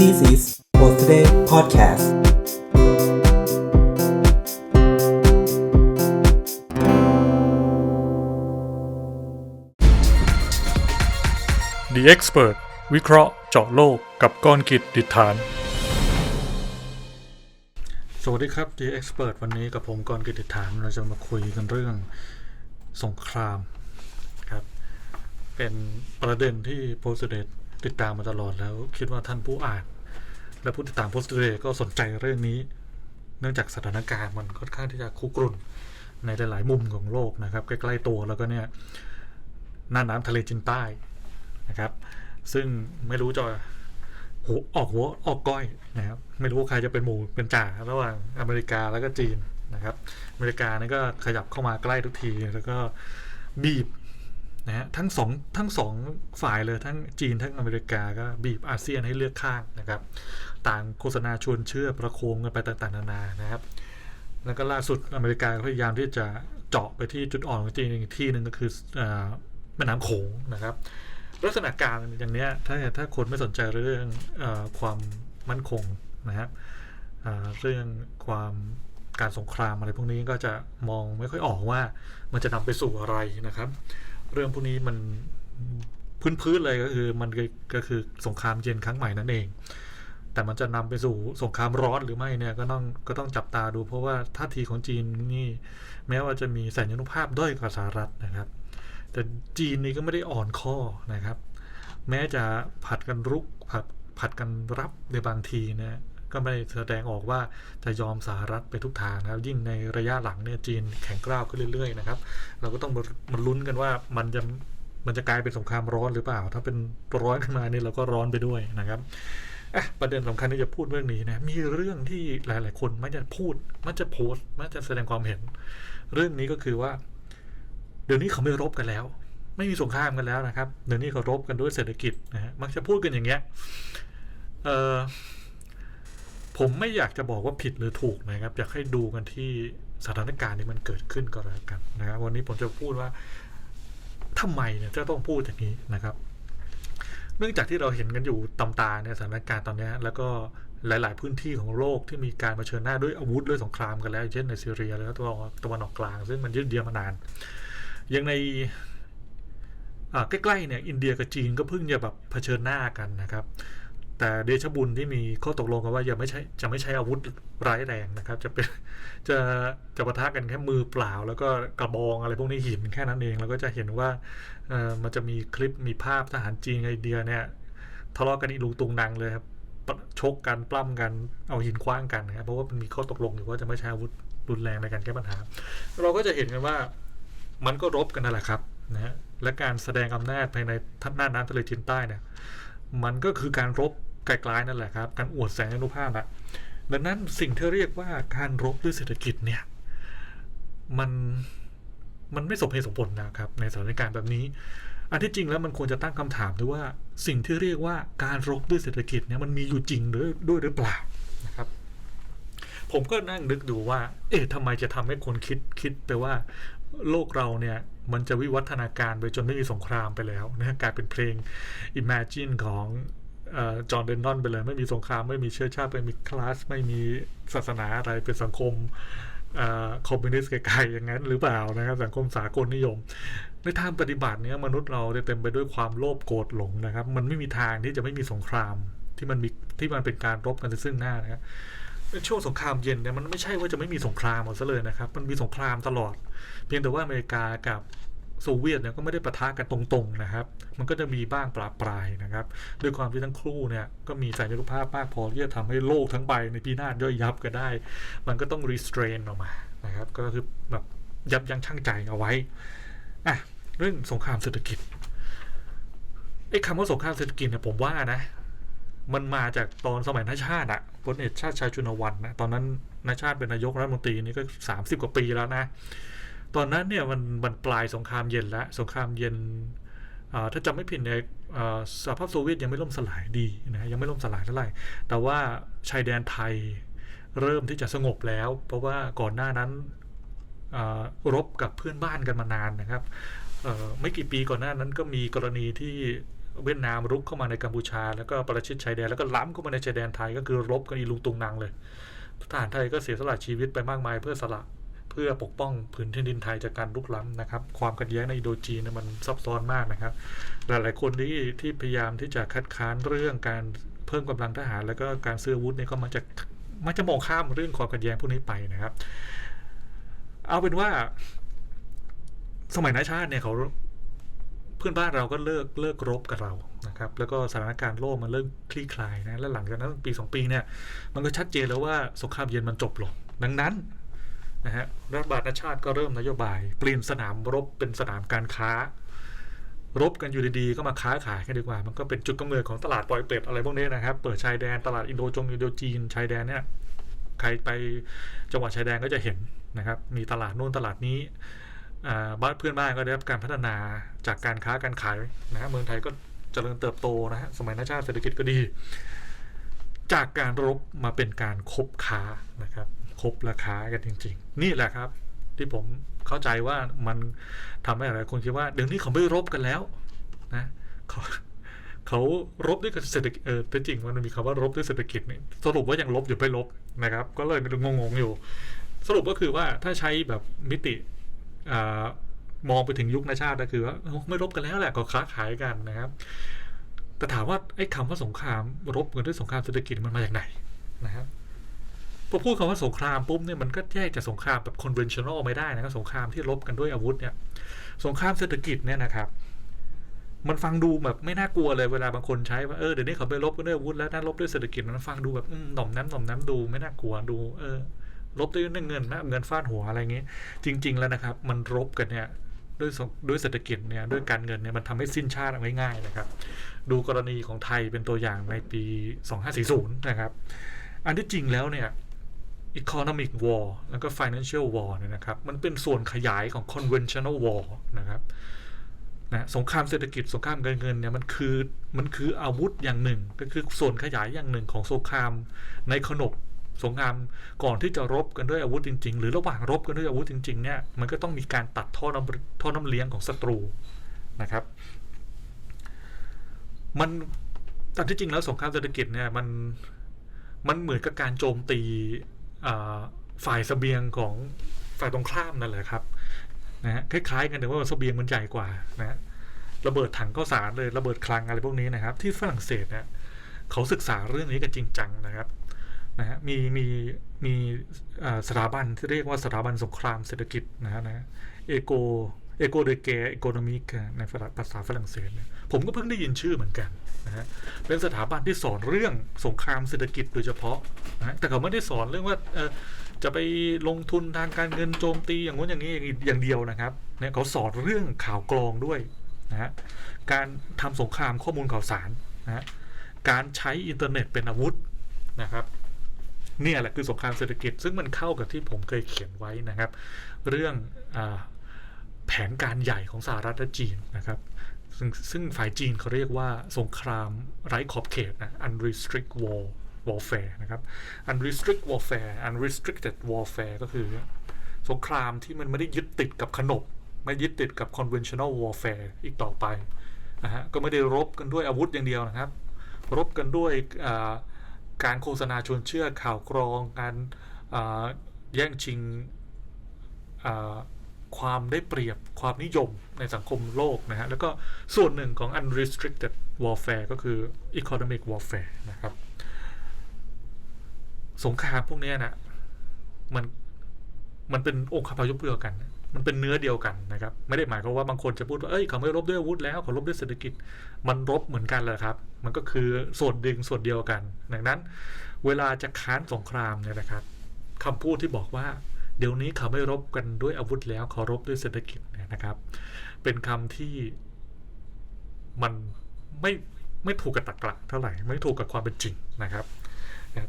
This is Post-Today Podcast The Expert วิเคราะห์เจาะโลกกับก้อนกิจดิษฐาน สวัสดีครับ The Expert วันนี้กับผมกรกิจดิษฐานเราจะมาคุยกันเรื่องสงครามครับ เป็นประเด็นที่โพสต์เดติ ติดตามมาตลอดแล้วคิดว่าท่านผู้อ่าน และผู้ติดตามโพสต์เดก็สนใจเรื่องนี้ เนื่องจากสถานการณ์มันค่อนข้างที่จะคุกรุ่นในหลาย ๆ มุมของโลกนะครับ ใกล้ ๆ ตัวแล้วก็เนี่ยหน้าน้ำทะเลจีนใต้นะครับ ซึ่งไม่รู้จะหัวออกหัวออกก้อยนะครับ ไม่รู้ใครจะเป็นหมูเป็นจ่าระหว่างอเมริกาแล้วก็จีนนะครับ อเมริกานี่ก็ขยับเข้ามาใกล้ทุกทีแล้วก็บีบ นะฮะทั้งสองทั้งสองฝ่ายเลยทั้งจีนทั้งอเมริกาก็บีบอาเซียนให้เลือกข้างนะครับ ต่างโฆษณาชวนเชื่อประโคมกันไปต่างๆนานานะครับ แล้วก็ล่าสุดอเมริกาพยายามที่จะเจาะไปที่จุดอ่อนของจีนอีกที่หนึ่งก็คือแม่น้ำโขงนะครับ ลักษณะการอย่างเนี้ยถ้าถ้าคนไม่สนใจเรื่องอความมั่นคงนะครับเรื่องความการสงครามอะไรพวกนี้ก็จะมองไม่ค่อยออกว่ามันจะนำไปสู่อะไรนะครับ เรื่องพวกนี้มันพื้นๆเลยก็คือมันก็คือสงครามเย็นครั้งใหม่นั่นเอง แต่มันจะนำไปสู่สงครามร้อนหรือไม่เนี่ยก็ต้องก็ต้องจับตาดู เพราะว่าท่าทีของจีนนี่แม้ว่าจะมีสัญญานุภาพด้อยกว่าสหรัฐนะครับ แต่จีนนี่ก็ไม่ได้อ่อนข้อนะครับ แม้จะผัดกันรุกผัดผัดกันรับในบางทีนะ ก็ไม่แสดงออกว่าจะยอมสหรัฐไปทุกทางนะครับ ยิ่งในระยะหลังเนี่ยจีนแข็งกร้าวขึ้นเรื่อยๆนะครับ เราก็ต้องมามาลุ้นกันว่ามันจะมันจะกลายเป็นสงครามร้อนหรือเปล่า ถ้าเป็นร้อนขึ้นมาเนี่ยเราก็ร้อนไปด้วยนะครับอะประเด็นสำคัญที่จะพูดเรื่องนี้นะมีเรื่องที่หลาย ๆ คนมักจะพูดมักจะโพสต์มักจะแสดงความเห็น เรื่องนี้ก็คือว่า เดี๋ยวนี้เขาไม่รบกันแล้ว ไม่มีสงครามกันแล้วนะครับ เดี๋ยวนี้เขารบกันด้วยเศรษฐกิจนะฮะมักจะพูดกันอย่างเงี้ยเออ ผมไม่อยากจะบอกว่าผิดหรือถูกนะครับ อยากให้ดูกันที่สถานการณ์ที่มันเกิดขึ้นก็แล้วกันนะครับ วันนี้ผมจะพูดว่าทำไมเนี่ยจะต้องพูดอย่างนี้นะครับ เนื่องจากที่เราเห็นกันอยู่ตำตาในสถานการณ์ตอนนี้ แล้วก็หลาย ๆ พื้นที่ของโลกที่มีการเผชิญหน้าด้วยอาวุธด้วยสงครามกันแล้วเช่นในซีเรียแล้วตะวันตะวันออกกลาง ซึ่งมันยืดเยื้อมานานยังในใกล้ ๆ เนี่ยอินเดียกับจีนก็เพิ่งจะแบบเผชิญหน้ากันนะครับ แต่เดชบุญที่มีข้อตกลงกันว่าจะไม่ใช้จะไม่ใช้อาวุธร้ายแรงนะครับ จะเป็นจะจะปะทะกันแค่มือเปล่า แล้วก็กระบองอะไรพวกนี้หินแค่นั้นเองแล้วก็จะเห็นว่าเออมันจะมีคลิปมีภาพทหารจีนกับอินเดียเนี่ยทะเลาะกันอีลุงตุงนังเลยครับชกกันปล้ำกันเอาหินคว้างกันนะครับเพราะว่ามันมีข้อตกลงอยู่ว่าจะไม่ใช้อาวุธรุนแรงในการแก้ปัญหา เราก็จะเห็นกันว่ามันก็รบกันนั่นแหละครับนะฮะและการแสดงอำนาจภายในท่านหน้าน้ำทะเลจีนใต้เนี่ยมันก็คือการรบ ไกลๆนั่นแหละครับ การอวดแสงอนุภาพอะดังนั้นสิ่งที่เรียกว่าการรบด้วยเศรษฐกิจเนี่ย มันมันไม่สมเหตุสมผลนะครับ ในสถานการณ์แบบนี้ อันที่จริงแล้วมันควรจะตั้งคำถามด้วยว่าสิ่งที่เรียกว่าการรบด้วยเศรษฐกิจเนี่ยมันมีอยู่จริงหรือด้วยหรือเปล่านะครับ ผมก็นั่งนึกดูว่า เอ๊ะทำไมจะทำให้คนคิดคิดไปว่าโลกเราเนี่ยมันจะวิวัฒนาการไปจนไม่มีสงครามไปแล้วนะกลายเป็นเพลง Imagine ของ จอห์นเดนนอนไปเลยไม่มีสงครามไม่มีเชื้อชาติไม่มีคลาส ไม่มีศาสนาอะไรเป็นสังคมคอมมิวนิสต์ไกลๆอย่างนั้นหรือเปล่านะครับ สังคมสากลนิยม ในทางปฏิบัติเนี้ยมนุษย์เราเต็มไปด้วยความโลภโกรธหลงนะครับ มันไม่มีทางที่จะไม่มีสงครามที่มันมีที่มันเป็นการรบกันซึ่งหน้านะครับช่วงสงครามเย็นเนี่ยมันไม่ใช่ว่าจะไม่มีสงครามหมดซะเลยนะครับ มันมีสงครามตลอด เพียงแต่ว่าอเมริกากับ โซเวียตเนี่ยก็ไม่ได้ประทะกันตรงๆนะครับ มันก็จะมีบ้างปราปรายนะครับ ด้วยความที่ทั้งคู่เนี่ยก็มีสัญญาณภาพมากพอที่จะทำให้โลกทั้งใบในปีหน้าย่อยยับก็ได้ มันก็ต้องรีสเตรนออกมานะครับ ก็คือแบบยับยั้งชั่งใจเอาไว้อะเรื่องสงครามเศรษฐกิจไอ้คำว่าสงครามเศรษฐกิจเนี่ยผมว่านะ มันมาจากตอนสมัยนาชาติอะพลเอกชาติชายชุนวันนะตอนนั้นนาชาติเป็นนายกรัฐมนตรีนี่ก็สามสิบกว่าปีแล้วนะ ตอนนั้นเนี่ยมันมันปลายสงครามเย็นแล้วสงครามเย็นถ้าจำไม่ผิดเนี่ยสหภาพโซเวียตยังไม่ล่มสลายดีนะยังไม่ล่มสลายเท่าไหร่แต่ว่าชายแดนไทยเริ่มที่จะสงบแล้ว เพราะว่าก่อนหน้านั้นรบกับเพื่อนบ้านกันมานานนะครับไม่กี่ปีก่อนหน้านั้นก็มีกรณีที่เวียดนามรุกเข้ามาในกัมพูชา แล้วก็ประชิดชายแดนแล้วก็ล้ำเข้ามาในชายแดนไทยก็คือรบกันอีลุงตุงนางเลยทหารไทยก็เสียสละชีวิตไปมากมายเพื่อสละ เพื่อปกป้องผืนแผ่นดินไทยจากการลุกล้ำนะครับ ความขัดแย้งในอินโดจีนเนยมันซับซ้อนมากนะครับ หลาย ๆ คนที่ที่พยายามที่จะคัดค้านเรื่องการเพิ่มกำลังทหาร แล้วก็การซื้ออาวุธเนี่ยก็มาจากมันจะมองข้ามเรื่องความขัดแย้งพวกนี้ไปนะครับ เอาเป็นว่า สมัยนาชาติเนี่ยเขาเพื่อนบ้านเราก็เลิกเลิกรบกับเรานะครับ แล้วก็สถานการณ์โลกมันเริ่มคลี่คลายนะ แล้วหลังจากนั้นปีสองปีเนี่ย มันก็ชัดเจนแล้วว่าสงครามเย็นมันจบลง ดังนั้น นะฮะรัฐบาลนาชาติก็เริ่มนโยบาย เปลี่ยนสนามรบเป็นสนามการค้า รบกันอยู่ดีๆ ก็มาค้าขายกันดีกว่า มันก็เป็นจุดกำเนิดของตลาดปล่อยเป็ดอะไรพวกนี้นะครับ เปิดชายแดนตลาดอินโดจงอินโดจีนชายแดนเนี่ยใครไปจังหวัดชายแดนก็จะเห็นนะครับ มีตลาดนู่นตลาดนี้บ้านเพื่อนบ้านก็ได้รับการพัฒนาจากการค้าการขายนะฮะเมืองไทยก็เจริญเติบโตนะฮะสมัยนาชาติเศรษฐกิจก็ดี จากการรบมาเป็นการคบค้านะครับ คบราคากันจริง ๆ นี่แหละครับ ที่ผมเข้าใจว่ามันทำให้หลายคนคิดว่าเดี๋ยวนี้เขาไม่รบกันแล้วนะเขาเขารบด้วยเศรษฐกิจเออแต่จริงมันมีคำว่ารบด้วยเศรษฐกิจนี่สรุปว่ายังลบอยู่ไม่ลบนะครับ ก็เลยงงๆอยู่ สรุปก็คือว่าถ้าใช้แบบมิติอามองไปถึงยุคนาชาติก็คือว่าไม่รบกันแล้วแหละก็ค้าขายกันนะครับ แต่ถามว่าไอ้คำว่าสงครามรบกันด้วยสงครามเศรษฐกิจมันมาจากไหนนะครับ พอพูดคำว่าสงครามปุ๊บเนี่ยมันก็แยกจากสงครามแบบ conventional ไม่ได้นะครับสงครามที่รบกันด้วยอาวุธเนี่ยสงครามเศรษฐกิจเนี่ยนะครับ มันฟังดูแบบไม่น่ากลัวเลยเวลาบางคนใช้ว่าเออเดี๋ยวนี้เขาไปรบกันด้วยอาวุธแล้วน่ารบด้วยเศรษฐกิจมันฟังดูแบบหน่อมน้ำหน่อมน้ำดูไม่น่ากลัวดู เออรบด้วยเงินนะเงินฟาดหัวอะไรเงี้ยจริง ๆ แล้วนะครับ มันรบกันเนี่ยด้วยด้วยเศรษฐกิจเนี่ยด้วยการเงินเนี่ยมันทำให้สิ้นชาติง่ายๆนะครับ ดูกรณีของไทยเป็นตัวอย่างในปี 2540 นะครับ อันที่จริงแล้วเนี่ย economic war แล้วก็ financial war เนี่ยนะครับ มันเป็นส่วนขยายของ conventional war นะครับนะสงครามเศรษฐกิจสงครามการเงินเนี่ยมันคือมันคืออาวุธอย่างหนึ่ง ก็คือส่วนขยายอย่างหนึ่งของสงครามในขนบสงครามก่อนที่จะรบกันด้วยอาวุธจริง ๆ หรือระหว่างรบกันด้วยอาวุธจริงๆเนี่ยมันก็ต้องมีการตัดท่อน้ำท่อน้ำเลี้ยงของศัตรูนะครับ มันตามที่จริงแล้วสงครามเศรษฐกิจเนี่ยมันมันเหมือนกับการโจมตี ฝ่ายสเสบียงของฝ่ายตรงข้ามนั่นแหละครับนะฮะคล้ายๆกันแต่ว่าสเสบียงมันใหญ่กว่านะฮะระเบิดถังข้าวสารเลยระเบิดคลังอะไรพวกนี้นะครับ ที่ฝรั่งเศสเนี่ยเขาศึกษาเรื่องนี้กันจริงจังนะครับนะฮะมีมีมีสถาบันที่เรียกว่าสถาบันสงครามเศรษฐกิจนะฮะนะเอโก เอโกเดเกเอโกโนมิกในภาษาฝรั่งเศสเนี่ยผมก็เพิ่งได้ยินชื่อเหมือนกันนะฮะเป็นสถาบันที่สอนเรื่องสงครามเศรษฐกิจโดยเฉพาะนะแต่เขาไม่ได้สอนเรื่องว่าจะไปลงทุนทางการเงินโจมตีอย่างงู้นอย่างนี้อย่างเดียวนะครับเนี่ยเขาสอนเรื่องข่าวกรองด้วยนะฮะการทำสงครามข้อมูลข่าวสารนะฮะการใช้อินเทอร์เน็ตเป็นอาวุธนะครับเนี่ยแหละคือสงครามเศรษฐกิจซึ่งมันเข้ากับที่ผมเคยเขียนไว้นะครับ เรื่องอา แผนการใหญ่ของสหรัฐและจีนนะครับซึ่งซึ่งฝ่ายจีนเขาเรียกว่าสงครามไร้ขอบเขตนะ unrestricted war warfare นะครับ unrestricted warfare unrestricted warfare ก็คือ สงครามที่มันไม่ได้ยึดติดกับขนบ ไม่ยึดติดกับ conventional warfare อีกต่อไปนะฮะก็ไม่ได้รบกันด้วยอาวุธอย่างเดียวนะครับ รบกันด้วยการโฆษณาชวนเชื่อข่าวกรอง การแย่งชิง ความได้เปรียบความนิยมในสังคมโลกนะฮะ แล้วก็ส่วนหนึ่งของ unrestricted warfare ก็คือ economic warfare นะครับ สงครามพวกนี้นะมันมันเป็นองค์คาพยพเดียวกัน มันเป็นเนื้อเดียวกันนะครับ ไม่ได้หมายความว่าบางคนจะพูดว่า เอ้ยเขาไม่รบด้วยอาวุธแล้วเขารบด้วยเศรษฐกิจ มันรบเหมือนกันแหละครับ มันก็คือส่วนดึงส่วนเดียวกัน ดังนั้น เวลาจะค้านสงครามเนี่ยนะครับคำพูดที่บอกว่า เดี๋ยวนี้เขาไม่รบกันด้วยอาวุธแล้วเขารบด้วยเศรษฐกิจเนี่ยนะครับ เป็นคำที่มันไม่ไม่ถูกกับตรรกะเท่าไหร่ ไม่ถูกกับความเป็นจริงนะครับ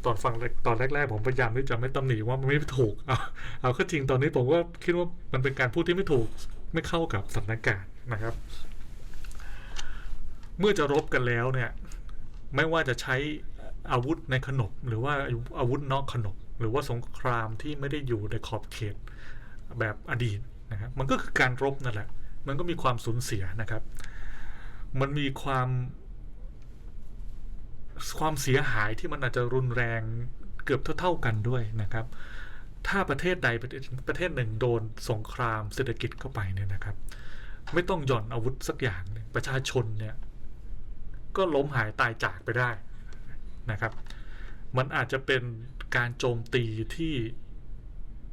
ตอนฟังตอนแรก ๆ ผมพยายามที่จะไม่ตำหนิว่ามันไม่ถูกเอาเอาก็จริงตอนนี้ผมก็คิดว่ามันเป็นการพูดที่ไม่ถูกไม่เข้ากับสถานการณ์นะครับ เมื่อจะรบกันแล้วเนี่ย ไม่ว่าจะใช้อาวุธในขนบหรือว่าอาวุธนอกขนบ รือว่าสงครามที่ไม่ได้อยู่ในขอบเขตแบบอดีตนะครับมันก็คือการรบนั่นแหละ มันก็มีความสูญเสียนะครับ มันมีความความเสียหายที่มันอาจจะรุนแรงเกือบเท่าๆกันด้วยนะครับ ถ้าประเทศใดประเทศประเทศหนึ่งโดนสงครามเศรษฐกิจเข้าไปเนี่ยนะครับ ไม่ต้องหย่อนอาวุธสักอย่างประชาชนเนี่ยก็ล้มหายตายจากไปได้นะครับ มันอาจจะเป็น การโจมตีที่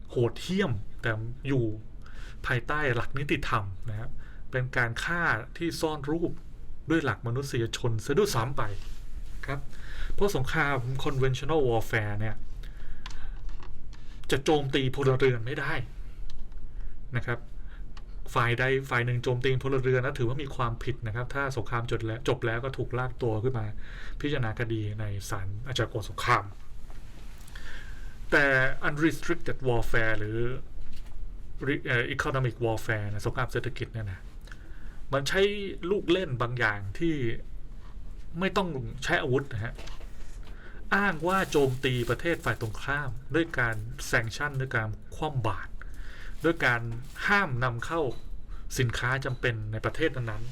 โหดเหี้ยม แต่อยู่ภายใต้หลักนิติธรรมนะครับเป็นการฆ่าที่ซ่อนรูปด้วยหลักมนุษยชนซะด้วยซ้ำไปครับ เพราะสงคราม conventional warfare เนี่ย จะโจมตีพลเรือนไม่ได้นะครับ ฝ่ายใดฝ่ายหนึ่งโจมตีพลเรือนนะถือว่ามีความผิดนะครับ ถ้าสงครามจบแล้วจบแล้วก็ถูกลากตัวขึ้นมา พิจารณาคดีในศาลอาชญากรสงคราม แต่ unrestricted warfare หรือ re- เอ่อ economic warfare นะสงครามเศรษฐกิจเนี่ยนะมันใช้ลูกเล่นบางอย่างที่ไม่ต้องใช้อาวุธนะฮะ อ้างว่าโจมตีประเทศฝ่ายตรงข้าม ด้วยการแซงชั่นด้วยการคว่ำบาตรด้วยการห้ามนำเข้าสินค้าจำเป็นในประเทศนั้น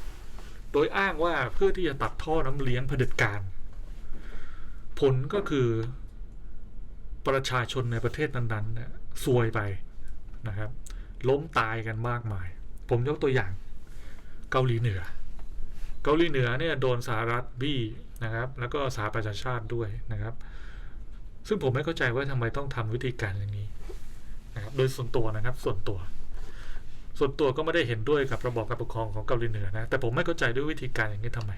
ๆ โดยอ้างว่าเพื่อที่จะตัดท่อน้ำเลี้ยงเผด็จการ ผลก็คือ ประชาชนในประเทศนั้นๆเนี่ยซวยไปนะครับ ล้มตายกันมากมาย ผมยกตัวอย่างเกาหลีเหนือ เกาหลีเหนือเนี่ยโดนสหรัฐบี้นะครับ แล้วก็สหประชาชาติด้วยนะครับ ซึ่งผมไม่เข้าใจว่าทำไมต้องทำวิธีการอย่างนี้นะครับ โดยส่วนตัวนะครับ ส่วนตัว ส่วนตัวก็ไม่ได้เห็นด้วยกับระบอบการปกครองของเกาหลีเหนือนะ แต่ผมไม่เข้าใจด้วยวิธีการอย่างนี้ทำไม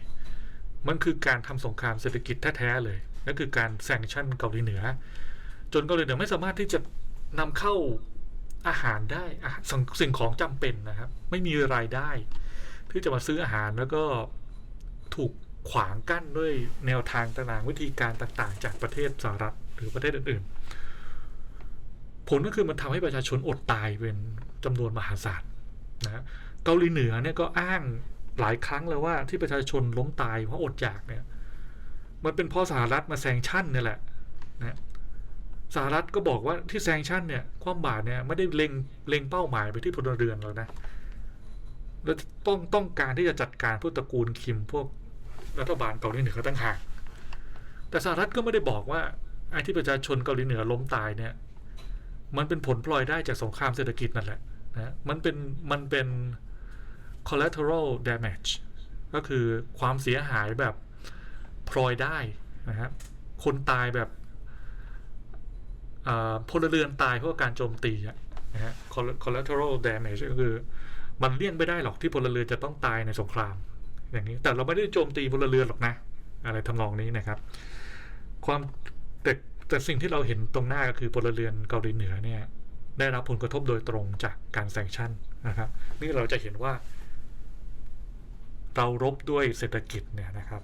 มันคือการทำสงครามเศรษฐกิจแท้ๆเลย นั่นคือการแซงชั่นเกาหลีเหนือ จนเกาหลีเหนือไม่สามารถที่จะนำเข้าอาหารได้อาหารสิ่งสิ่งของจำเป็นนะครับ ไม่มีรายได้ ที่จะมาซื้ออาหารแล้วก็ถูกขวางกั้นด้วยแนวทางต่างๆวิธีการต่างๆ จากประเทศสหรัฐหรือประเทศอื่นๆ ผลก็คือมันทำให้ประชาชนอดตายเป็นจำนวนมหาศาลนะเกาหลีเหนือเนี่ยก็อ้างหลายครั้งเลยว่าที่ประชาชนล้มตายเพราะอดอยากเนี่ย มันเป็นเพราะสหรัฐมาแซงชั่นนี่แหละนะ สหรัฐก็บอกว่าที่แซงชั่นเนี่ยความบาตเนี่ยไม่ได้เล็งเล็งเป้าหมายไปที่พลเรือนแล้วนะแล้วต้องต้องการที่จะจัดการพวกตระกูลคิมพวกรัฐบาลเกาหลีเหนือตั้งหากแต่สหรัฐก็ไม่ได้บอกว่าไอ้ที่ประชาชนเกาหลีเหนือล้มตายเนี่ย มันเป็นผลพลอยได้จากสงครามเศรษฐกิจนั่นแหละนะมันเป็นมันเป็น collateral damage ก็คือความเสียหายแบบพลอยได้นะครับคนตายแบบ พลเรือนตายเพราะการโจมตีอะนะฮะ collateral damage ก็คือ มันเลี่ยงไม่ได้หรอกที่พลเรือนจะต้องตายในสงคราม อย่างนี้ แต่เราไม่ได้โจมตีพลเรือนหรอกนะ อะไรทำนองนี้นะครับ ความแต่แต่สิ่งที่เราเห็นตรงหน้าก็คือพลเรือนเกาหลีเหนือเนี่ยได้รับผลกระทบโดยตรงจากการแซงชั่นนะครับ นี่เราจะเห็นว่า เรารบด้วยเศรษฐกิจเนี่ยนะครับ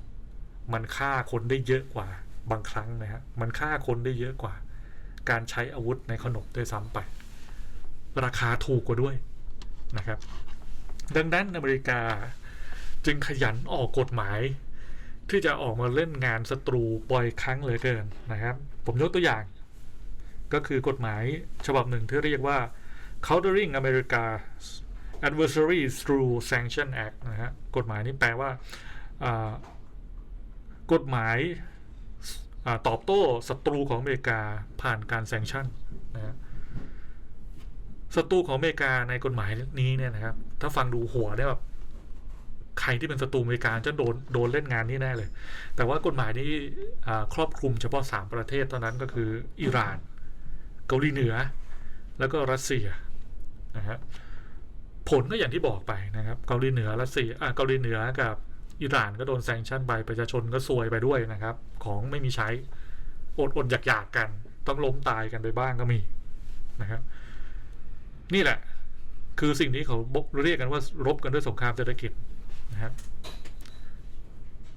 มันฆ่าคนได้เยอะกว่าบางครั้งนะฮะมันฆ่าคนได้เยอะกว่า การใช้อาวุธในขนบด้วยซ้ำไป ราคาถูกกว่าด้วยนะครับ ดังนั้นอเมริกาจึงขยันออกกฎหมาย ที่จะออกมาเล่นงานศัตรูบ่อยครั้งเหลยเกินนะครับ ผมยกตัวอย่าง ก็คือกฎหมายฉบับหนึ่งที่เรียกว่า countering America adversary through sanction act นะฮะกฎหมายนี้แปลว่ากฎหมาย ตอบโต้ศัตรูของอเมริกาผ่านการแซงชั่นนะฮะศัตรูของอเมริกาในกฎหมายนี้เนี่ยนะครับ ถ้าฟังดูหัวได้แบบใครที่เป็นศัตรูอเมริกาจะโดนโดนเล่นงานนี้แน่เลย แต่ว่ากฎหมายนี้ครอบคลุมเฉพาะสามประเทศเท่านั้นก็คืออิหร่าน เกาหลีเหนือ แล้วก็รัสเซียนะฮะผลก็อย่างที่บอกไปนะครับ เกาหลีเหนือรัสเซียอ่าเกาหลีเหนือกับ อิหร่านก็โดนแซงชั่นไปประชาชนก็ซวยไปด้วยนะครับ ของไม่มีใช้อดอดอยากอยากๆกัน ต้องล้มตายกันไปบ้างก็มีนะครับ นี่แหละ คือสิ่งที่เขาบกเรียกกันว่ารบกันด้วยสงครามเศรษฐกิจนะครับ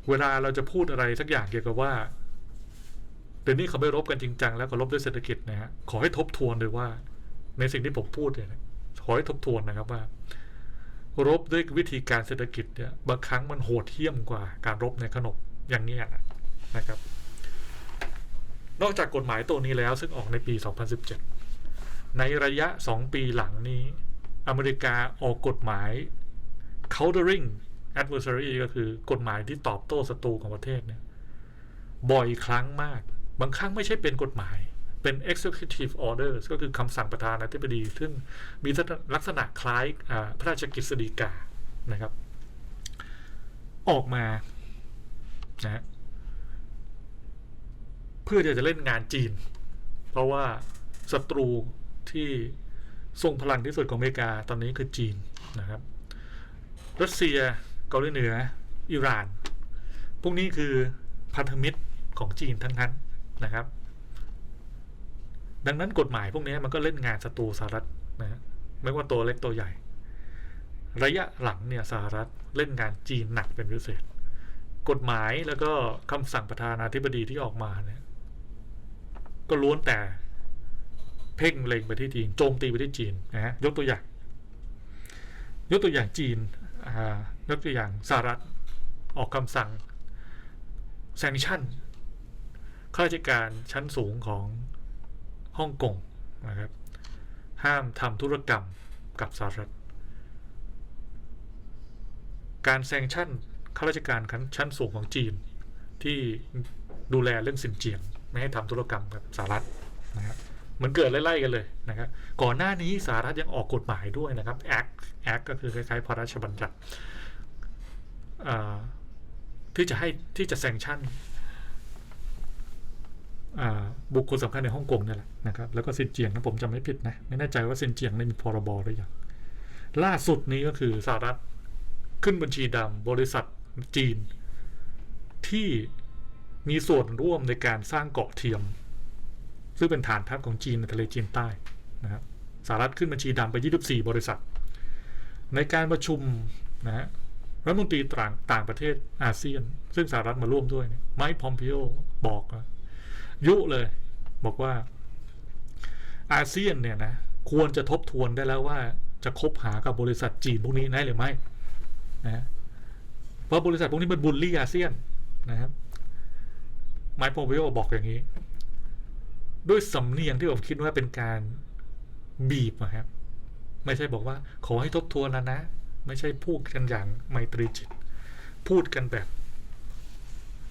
เวลาเราจะพูดอะไรสักอย่างเกี่ยวกับว่าเดี๋ยวนี้เขาไม่รบกันจริงจังแล้วเขารบด้วยเศรษฐกิจนะฮะขอให้ทบทวนเลยว่า ในสิ่งที่ผมพูดเนี่ยขอให้ทบทวนนะครับว่า รบด้วยวิธีการเศรษฐกิจเนี่ยบางครั้งมันโหดเหี้ยมกว่าการรบในขนบอย่างเนี้ยนะนะครับ นอกจากกฎหมายตัวนี้แล้วซึ่งออกในปี 2017 ในระยะ 2 ปีหลังนี้ อเมริกาออกกฎหมาย countering adversary ก็คือกฎหมายที่ตอบโต้ศัตรูของประเทศเนี่ยบ่อยครั้งมาก บางครั้งไม่ใช่เป็นกฎหมาย เป็น executive orders ก็คือคำสั่งประธานาธิบดี ซึ่งมีลักษณะคล้ายพระราชกฤษฎีกานะครับ ออกมานะเพื่อจะเล่นงานจีน เพราะว่าศัตรูที่ทรงพลังที่สุดของอเมริกาตอนนี้คือจีนนะครับ รัสเซียเกาหลีเหนือ อิหร่าน พวกนี้คือพันธมิตรของจีนทั้งนั้นนะครับ ดังนั้นกฎหมายพวกนี้มันก็เล่นงานศัตรูสหรัฐนะฮะไม่ว่าตัวเล็กตัวใหญ่ ระยะหลังเนี่ยสหรัฐเล่นงานจีนหนักเป็นพิเศษ กฎหมายแล้วก็คำสั่งประธานาธิบดีที่ออกมาเนี่ยก็ล้วนแต่เพ่งเล็งไปที่จีนโจมตีไปที่จีนนะฮะยกตัวอย่าง ยกตัวอย่างจีนอ่ายกตัวอย่างสหรัฐออกคำสั่งแซงชั่นข้าราชการชั้นสูงของ ฮ่องกงนะครับ ห้ามทำธุรกรรมกับสหรัฐ การแซงชั่นข้าราชการชั้นสูงของจีน ที่ดูแลเรื่องสินเจียง ไม่ให้ทำธุรกรรมกับสหรัฐนะครับมันเกิดไล่ๆกันเลยนะครับก่อนหน้านี้สหรัฐยังออกกฎหมายด้วยนะครับ Act Act ก็คือคล้ายๆพระราชบัญญัติที่จะให้ที่จะแซงชั่น บุคคลสำคัญในฮ่องกงนี่แหละนะครับแล้วก็ซินเจียงนะผมจำไม่ผิดนะไม่แน่ใจว่าซินเจียงได้มีพรบหรือยังล่าสุดนี้ก็คือสหรัฐขึ้นบัญชีดำบริษัทจีน ที่มีส่วนร่วมในการสร้างเกาะเทียม ซึ่งเป็นฐานทัพของจีนในทะเลจีนใต้นะครับสหรัฐขึ้นบัญชีดำไป 24 บริษัท ในการประชุมนะฮะรัฐมนตรีต่างต่างประเทศอาเซียน ซึ่งสหรัฐมาร่วมด้วยเนี่ยไมค์พอมพิโอบอกว่า ยุเลย บอกว่าอาเซียนเนี่ยนะควรจะทบทวนได้แล้วว่าจะคบหากับบริษัทจีนพวกนี้ได้หรือไม่นะเพราะบริษัทพวกนี้มันบูลลี่อาเซียนนะครับไมค์พอมพิโอบอกอย่างนี้ ด้วยสำเนียงที่ผมคิดว่าเป็นการบีบนะครับ ไม่ใช่บอกว่า ขอให้ทบทวนแล้วนะ ไม่ใช่พูดกันอย่างไมตรีจิต พูดกันแบบ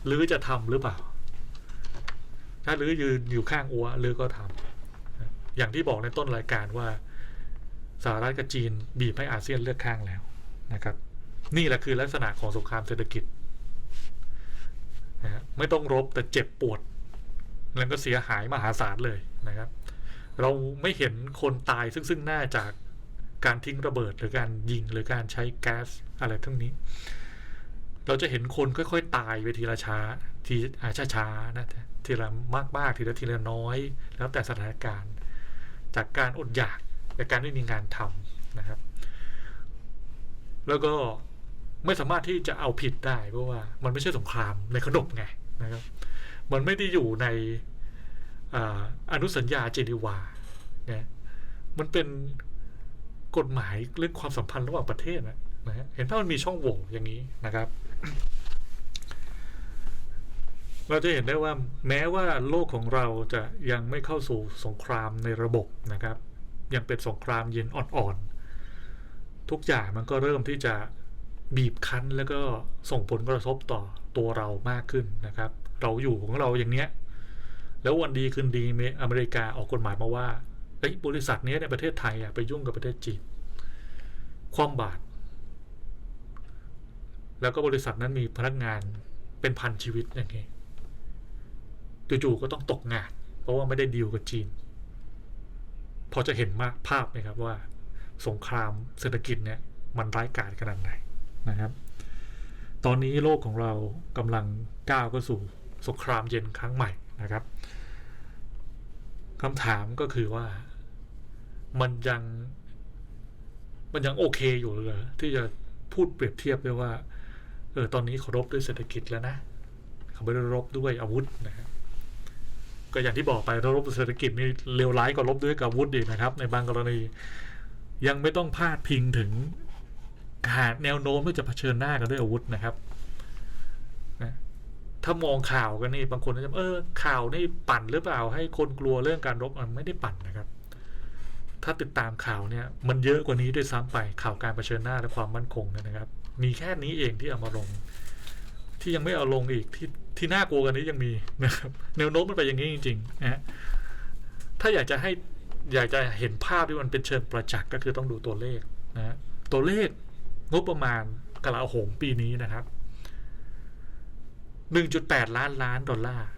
หรือจะทำหรือเปล่า ถ้าหรือยืนอยู่ข้างอัวหรือก็ทำอย่างที่บอกในต้นรายการว่าสหรัฐกับจีนบีบให้อาเซียนเลือกข้างแล้วนะครับ นี่แหละคือลักษณะของสงครามเศรษฐกิจนะฮะไม่ต้องรบแต่เจ็บปวด แล้วก็เสียหายมหาศาลเลยนะครับ เราไม่เห็นคนตายซึ่งซึ่งหน้าจากการทิ้งระเบิดหรือการยิงหรือการใช้แก๊สอะไรทั้งนี้ เราจะเห็นคนค่อย ๆ ตายไปทีละช้า ทีช้าช้าๆนะทีละมากๆทีละทีละน้อย แล้วแต่สถานการณ์ จากการอดอยากและการไม่มีงานทำนะครับ แล้วก็ไม่สามารถที่จะเอาผิดได้เพราะว่า มันไม่ใช่สงครามในขนบไงนะครับ มันไม่ได้อยู่ในออนุสัญญาเจนีวาเนี่ยมันเป็นกฎหมายเรื่องความสัมพันธ์ระหว่างประเทศนะ นะฮะเห็นถ้ามันมีช่องโหว่อย่างนี้นะครับ เราจะเห็นได้ว่าแม้ว่าโลกของเราจะยังไม่เข้าสู่สงครามในระบบนะครับ ยังเป็นสงครามเย็นอ่อนๆ ทุกอย่างมันก็เริ่มที่จะบีบคั้นแล้วก็ส่งผลกระทบต่อตัวเรามากขึ้นนะครับ เราอยู่ของเราอย่างเนี้ย แล้ววันดีคืนดีอเมริกาออกกฎหมายมาว่าบริษัทนี้ในประเทศไทยไปยุ่งกับประเทศจีนความบาตร แล้วก็บริษัทนั้นมีพนักงานเป็นพันชีวิตอย่างเงี้ยจู่ๆก็ต้องตกงาน เพราะว่าไม่ได้ดีลกับจีน พอจะเห็นมากภาพไหมครับว่า สงครามเศรษฐกิจเนี่ย มันร้ายกาจขนาดไหนนะครับ ตอนนี้โลกของเรากำลังก้าวเข้าสู่สงครามเย็นครั้งใหม่นะครับคำถามก็คือว่ามันยัง มันยังโอเคอยู่เหรอที่จะพูดเปรียบเทียบได้ว่า เออตอนนี้เขารบด้วยเศรษฐกิจแล้วนะเขาไม่ได้รบด้วยอาวุธนะครับก็อย่างที่บอกไปถ้ารบด้วยเศรษฐกิจนี่เลวร้ายกว่ารบด้วยอาวุธอีนะครับ ในบางกรณียังไม่ต้องพาดพิงถึงขาดแนวโน้มที่จะเผชิญหน้ากันด้วยอาวุธนะครับนะถ้ามองข่าวกันนี่บางคนจะเออข่าวนี่ปั่นหรือเปล่า ให้คนกลัวเรื่องการรบมันไม่ได้ปั่นนะครับ ถ้าติดตามข่าวเนี่ย มันเยอะกว่านี้ด้วยซ้ำไปข่าวการเผชิญหน้าและความมั่นคงเนี่ยนะครับ มีแค่นี้เองที่เอามาลง ที่ยังไม่เอาลงอีกที่ที่น่ากลัวกันนี้ยังมีนะครับแนวโน้มมันไปอย่างนี้จริงๆนะฮะถ้าอยากจะให้อยากจะเห็นภาพที่มันเป็นเชิงประจักษ์ก็คือต้องดูตัวเลขนะฮะตัวเลขงบประมาณกลาโหมปีนี้นะครับ 1.8 ล้านล้านดอลลาร์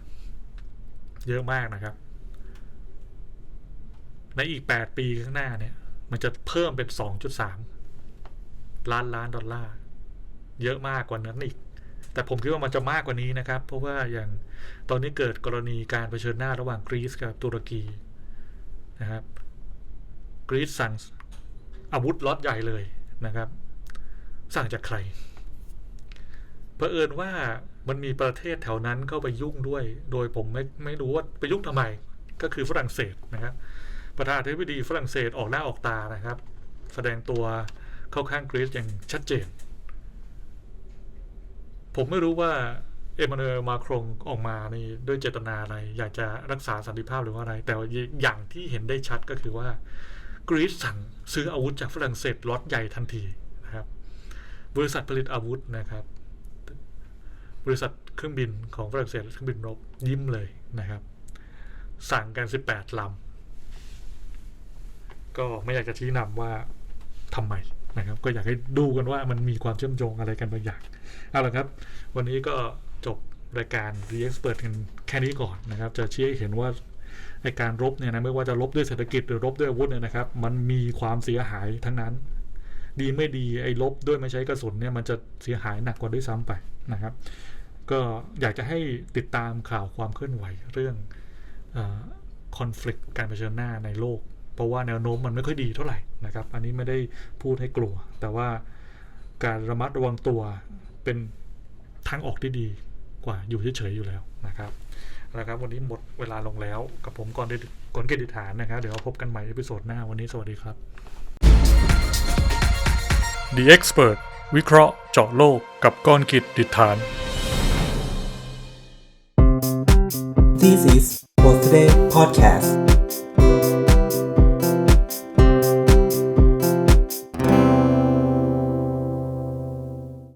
เยอะมากนะครับ ในอีก 8 ปีข้างหน้าเนี่ย มันจะเพิ่มเป็น 2.3 ล้านล้านดอลลาร์ เยอะมากกว่านั้นอีก แต่ผมคิดว่ามันจะมากกว่านี้นะครับ เพราะว่าอย่างตอนนี้เกิดกรณีการเผชิญหน้าระหว่างกรีซกับตุรกีนะครับกรีซสั่งอาวุธล็อตใหญ่เลยนะครับ สั่งจากใครเผอิญว่ามันมีประเทศแถวนั้นเข้าไปยุ่งด้วย โดยผมไม่ไม่รู้ว่าไปยุ่งทำไม ก็คือฝรั่งเศสนะครับ ประธานาธิบดีฝรั่งเศสออกหน้าออกตานะครับ แสดงตัวเข้าข้างกรีซอย่างชัดเจน ผมไม่รู้ว่าเอมมานูเอลมาครงออกมานี่ด้วยเจตนาอะไร อยากจะรักษาสันติภาพหรือว่าอะไร แต่อย่างที่เห็นได้ชัดก็คือว่ากรีซสั่งซื้ออาวุธจากฝรั่งเศสล็อตใหญ่ทันทีนะครับ บริษัทผลิตอาวุธนะครับ บริษัทเครื่องบินของฝรั่งเศสเครื่องบินรบยิ้มเลยนะครับ สั่งกัน 18ลำก็ไม่อยากจะชี้นำว่าทำไม นะครับก็อยากให้ดูกันว่ามันมีความเชื่อมโยงอะไรกันบางอย่างเอาละครับ วันนี้ก็จบรายการ The Expert กันแค่นี้ก่อนนะครับ จะชี้ให้เห็นว่าไอการรบเนี่ยนะไม่ว่าจะรบด้วยเศรษฐกิจหรือรบด้วยอาวุธเนี่ยนะครับ มันมีความเสียหายทั้งนั้น ดีไม่ดีไอ้ลบด้วยไม่ใช้กระสุนเนี่ยมันจะเสียหายหนักกว่าด้วยซ้ำไปนะครับ ก็อยากจะให้ติดตามข่าวความเคลื่อนไหวเรื่องคอน FLICT การเผชิญหน้าในโลก เพราะว่าแนวโน้มมันไม่ค่อยดีเท่าไหร่นะครับ อันนี้ไม่ได้พูดให้กลัว แต่ว่าการระมัดระวังตัวเป็นทางออกที่ดีกว่าอยู่เฉยๆอยู่แล้วนะครับนะครับ วันนี้หมดเวลาลงแล้วกับผมก่อนเดก่อนเกดิฐานนะครับ เดี๋ยวพบกันใหม่ในพิโซดหน้าวันนี้สวัสดีครับ The Expert วิเคราะห์เจาะโลกกับก้อนกิจดิฐาน This is Post Today Podcast